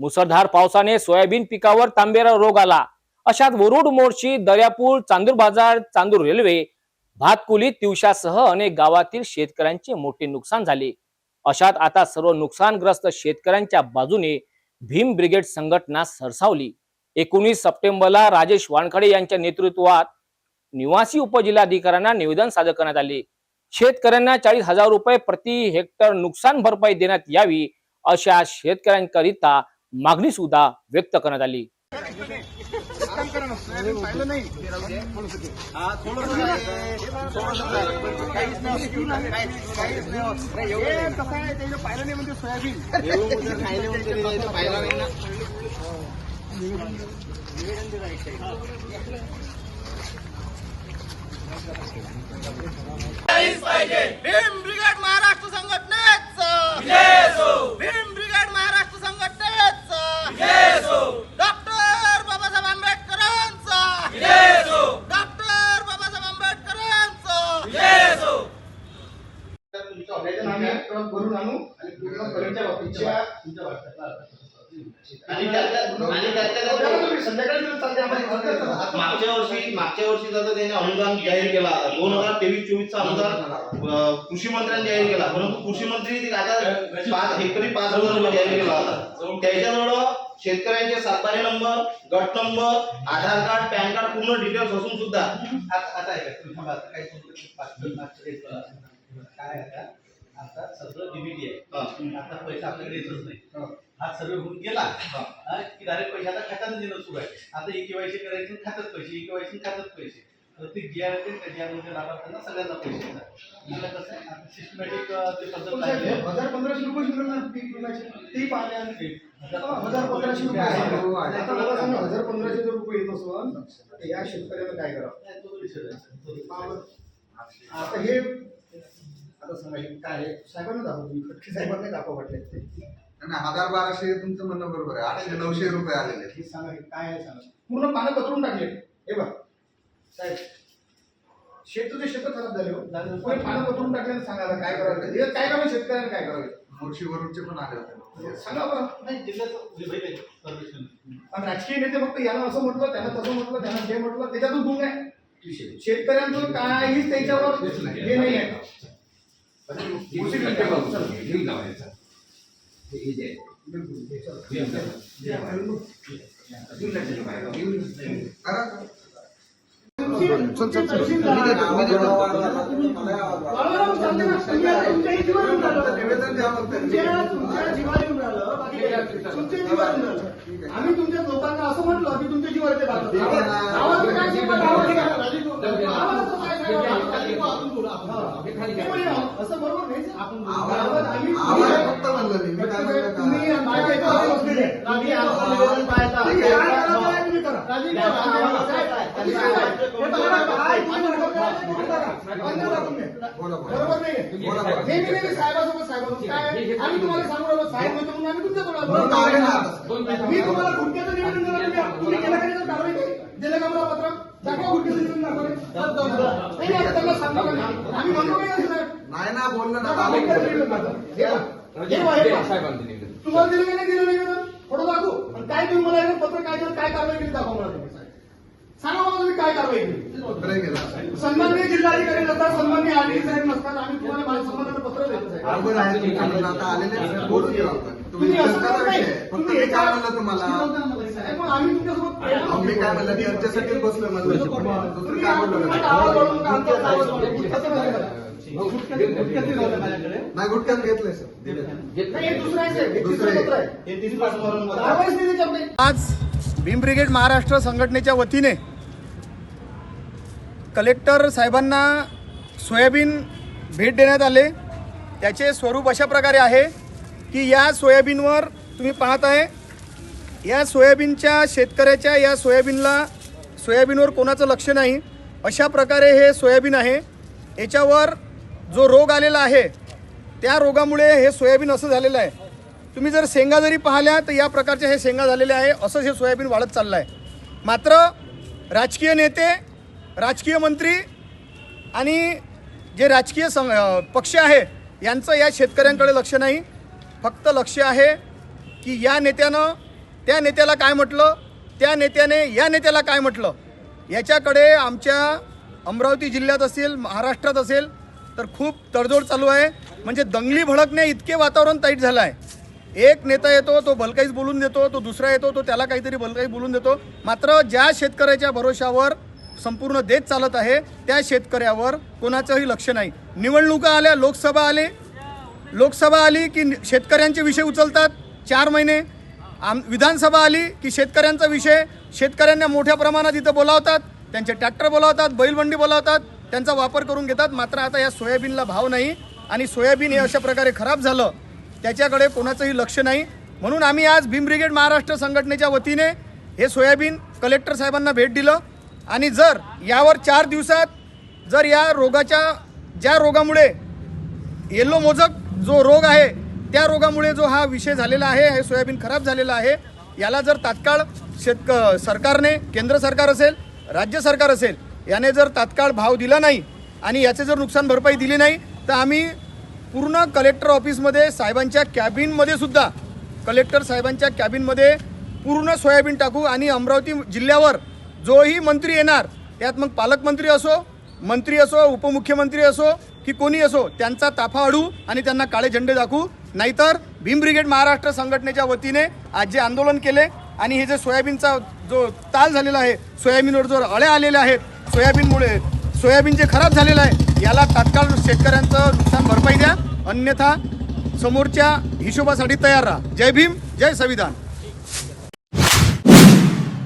मुसळधार पावसाने सोयाबीन पिकावर तांबेरा रोग आला. अशात वरुड मोर्शी दर्यापूर चांदूर बाजार चांदूर रेल्वे भातकुली तिवशासह अनेक गावातील शेतकऱ्यांचे मोठे नुकसान झाले. अशात आता सर्व नुकसानग्रस्त शेतकऱ्यांच्या बाजूने भीम ब्रिगेड संघटना सरसावली. एकोणीस सप्टेंबरला राजेश वानखडे यांच्या नेतृत्वात निवासी उपजिल्हाधिकाऱ्यांना निवेदन सादर करण्यात आले. शेतकऱ्यांना चाळीस हजार रुपये प्रति हेक्टर नुकसान भरपाई देण्यात यावी अशा शेतकऱ्यांकरिता मागणी सुद्धा व्यक्त करण्यात आली. महाराष्ट्र संघटना त्याचं पाहिलं नाही म्हणजे सोयाबीन भीम ब्रिगेड महाराष्ट्र संघटनेचा भीम ब्रिगेड महाराष्ट्र संघटनेचा डॉक्टर बाबासाहेब आंबेडकरांचा डॉक्टर बाबासाहेब आंबेडकरांचा भरून आणू आणि पूर्ण कलेक्टर ऑफिसच्या आणि त्यातल्या- आणि संध्याकाळी तुम्ही चालते आम्हाला मागच्या वर्षी मागच्या वर्षी जर त्याने अनुदान जाहीर केला. दोन हजार तेवीस चोवीस चा अनुदान कृषी मंत्र्यांनी जाहीर केला. परंतु कृषी मंत्री ते आता पाच हेक्टरी पाच हजार रुपये जाहीर केला होता. त्याच्याजवळ शेतकऱ्यांचे सातबारे नंबर गट number Aadhaar card PAN card पूर्ण डिटेल्स असून सुद्धा आता. काय आता? आता सगळं डीबीटी आहे. आता पैसा आपल्याकडे येतच नाही. हा सर्वे होऊन गेला. हा, की डायरेक्ट पैसे आता खात्यात देणं सुरू आहे. आता ई केवायसी करायचं खात्यात पैसे ई केवायसी खात्यात पैसे. प्रत्येक जी आर त्या जी आरमध्ये लाभार्थ्यांना सगळ्यांना पैसे मला कसं आहे? आता सिस्टमॅटिक ते पद्धत. हजार पंधराशे रुपये ना पीक विम्याचे. तेही पाहिले आम्ही. हजार पंधराशे रुपये आहे. आता मला सांगा हजार पंधराशे जर रुपये येत असेल तर या शेतकऱ्याला काय करावं? तो विषय. तो- आता हे आता सांगा हे काय आहे? साहेबांना दाखवा तुम्ही खडके साहेबांना दाखवा वाटले ते. नाही हजार बाराशे तुमचं म्हणणं बरोबर आहे. आठशे नऊशे रुपये आलेले आहेत. हे सांगा हे काय आहे सांगा. पूर्ण पानं पसरून टाकले. हे बघ. साहेब शेतचे शेत खराब झाले हो. पुढे पानं पसरून टाकले सांगा आता काय करावं हे काय करावं शेतकऱ्यांना काय करावं मुळशीवरूनचे पण आले होते. सांगा बरं. नाही जिल्ह्याचं विभाग आहे सर्वेक्षण आणि राजकीय नेते फक्त याला असं म्हटलं त्याला तसं म्हटलं त्याला हे म्हटलं त्याच्यातून दूर आहे. शेतकऱ्यांचं काहीच त्याच्यावर हे नाही आहे. चला. कारण निवेदन द्या फक्त. आम्ही तुमच्या लोकांना असं म्हटलं की तुमच्या जीवावर ते बात ठीक आहे ना. आवाज काय शिकवा, आवाज काय राजीव आवाज काय सांगा, खाली शिकवा, आपण बोलू, आपण. हे बोलूया, असं बरोबर नाही आपण बोलू. आवाज आम्ही- आवाज फक्त म्हणलं मी. मी काय म्हणलं बरोबर नाही नेहमी नेहमी साहेबासोबत साहेबासोबत काय आम्ही तुम्हाला सांगू राहिलो साहेब होतो म्हणून आम्ही मी तुम्हाला गुटख्याचं निवेदन दिलं तुम्ही तुम्ही केलं काही कारवाई केली दिलं का मला पत्र दाखवा गुटख्याचं निवेदन दाखवा नाही त्यांना सांगतो आम्ही म्हणतो काही साहेब. नाही ना बोलणं तुम्हाला दिलं नाही दिलं निवेदन थोडं दाखवू काय तुम्ही मला पत्र काय दिलं काय कारवाई केली दाखवा मला तुम्ही साहेब. सांगा मला तुम्ही काय कारवाई केली? सन्माननीय जिल्हाधिकारी नसतात सन्माननीय आरडी साहेब नसतात आम्ही तुम्हाला माझ्या संबंधानं पत्र चर्चेसाठी बसलो आवाज नाही. गुटख्यात घेतलंय सर. आज भीम ब्रिगेड महाराष्ट्र संघटनेच्या वतीने कलेक्टर साहेबांना सोयाबीन भेट देण्यात आले. त्याचे स्वरूप अशा प्रकारे आहे की या सोयाबीनवर तुम्ही पाहत आहे या सोयाबीनच्या शेतकऱ्याच्या या सोयाबीनला सोयाबीनवर कोणाचं लक्ष नाही अशा प्रकारे हे सोयाबीन आहे. याच्यावर जो रोग आलेला आहे त्या रोगामुळे हे सोयाबीन असं झालेलं आहे. तुम्ही जर शेंगा जरी पाहिल्या तर या प्रकारच्या हे शेंगा झालेले आहे असंच हे सोयाबीन वाढत चाललं आहे. मात्र राजकीय नेते राजकीय मंत्री आणि जे राजकीय सं पक्ष आहे यांचं या शेतकऱ्यांकडे लक्ष नाही. फक्त लक्ष आहे की या नेत्यानं त्या नेत्याला काय म्हटलं त्या नेत्याने या नेत्याला काय म्हटलं याच्याकडे आमच्या अमरावती जिल्ह्यात असेल महाराष्ट्रात असेल तर खूप तडजोड चालू आहे. म्हणजे दंगली भडकणे इतके वातावरण ताईट झालं आहे. एक नेता येतो तो भलकाईच बोलून देतो तो दुसरा येतो तो त्याला काहीतरी भलकाई बोलून देतो. मात्र ज्या शेतकऱ्याच्या भरोशावर संपूर्ण देश चालत आहे. त्या शेतकऱ्यावर कोणाचंही लक्ष नाही. निवडणुका आल्या लोकसभा आले. लोकसभा आली की शेतकऱ्यांचे विषय उचलतात. चार महिने. आम विधानसभा आली की शेतकऱ्यांचा विषय. शेतकऱ्यांना मोठ्या प्रमाणात इथं बोलावतात. त्यांचे ट्रॅक्टर बोलावतात बैलबंडी बोलावतात. त्यांचा वापर करून घेतात. मात्र आता या सोयाबीनला भाव नाही आणि सोयाबीन हे अशा प्रकारे खराब झालं. त्याच्याकडे कोणाचंही लक्ष नाही. म्हणून आम्ही आज भीम ब्रिगेड महाराष्ट्र संघटनेच्या वतीने हे सोयाबीन कलेक्टर साहेबांना भेट दिलं. आणि जर यावर चार दिवसात जर या रोगाच्या ज्या रोगामुळे येल्लो मोजक जो रोग आहे त्या रोगामुळे जो हा विषय झालेला आहे हे सोयाबीन खराब झालेला आहे याला जर तात्काळ शेतक सरकारने केंद्र सरकार असेल राज्य सरकार असेल याने जर तात्काळ भाव दिला नाही आणि याचे जर नुकसान भरपाई दिली नाही तर आम्ही पूर्ण कलेक्टर ऑफिसमध्ये साहेबांच्या कॅबिनमध्ये सुद्धा कलेक्टर साहेबांच्या कॅबिनमध्ये पूर्ण सोयाबीन टाकू आणि अमरावती जिल्ह्यावर जोही मंत्री येणार त्यात मग पालकमंत्री असो मंत्री असो उपमुख्यमंत्री असो की कोणी असो त्यांचा ताफा अडू आणि त्यांना काळे झेंडे दाखवू. नाहीतर भीम ब्रिगेड महाराष्ट्र संघटनेच्या वतीने आज जे आंदोलन केले आणि हे जे सोयाबीनचा जो ताल झालेला आहे सोयाबीनवर जो अळ्या आलेल्या आहेत सोयाबीनमुळे सोयाबीन जे खराब झालेलं आहे याला तात्काळ शेतकऱ्यांचं नुकसान भरपाई द्या. अन्यथा समोरच्या हिशोबासाठी तयार राहा. जय भीम जय संविधान.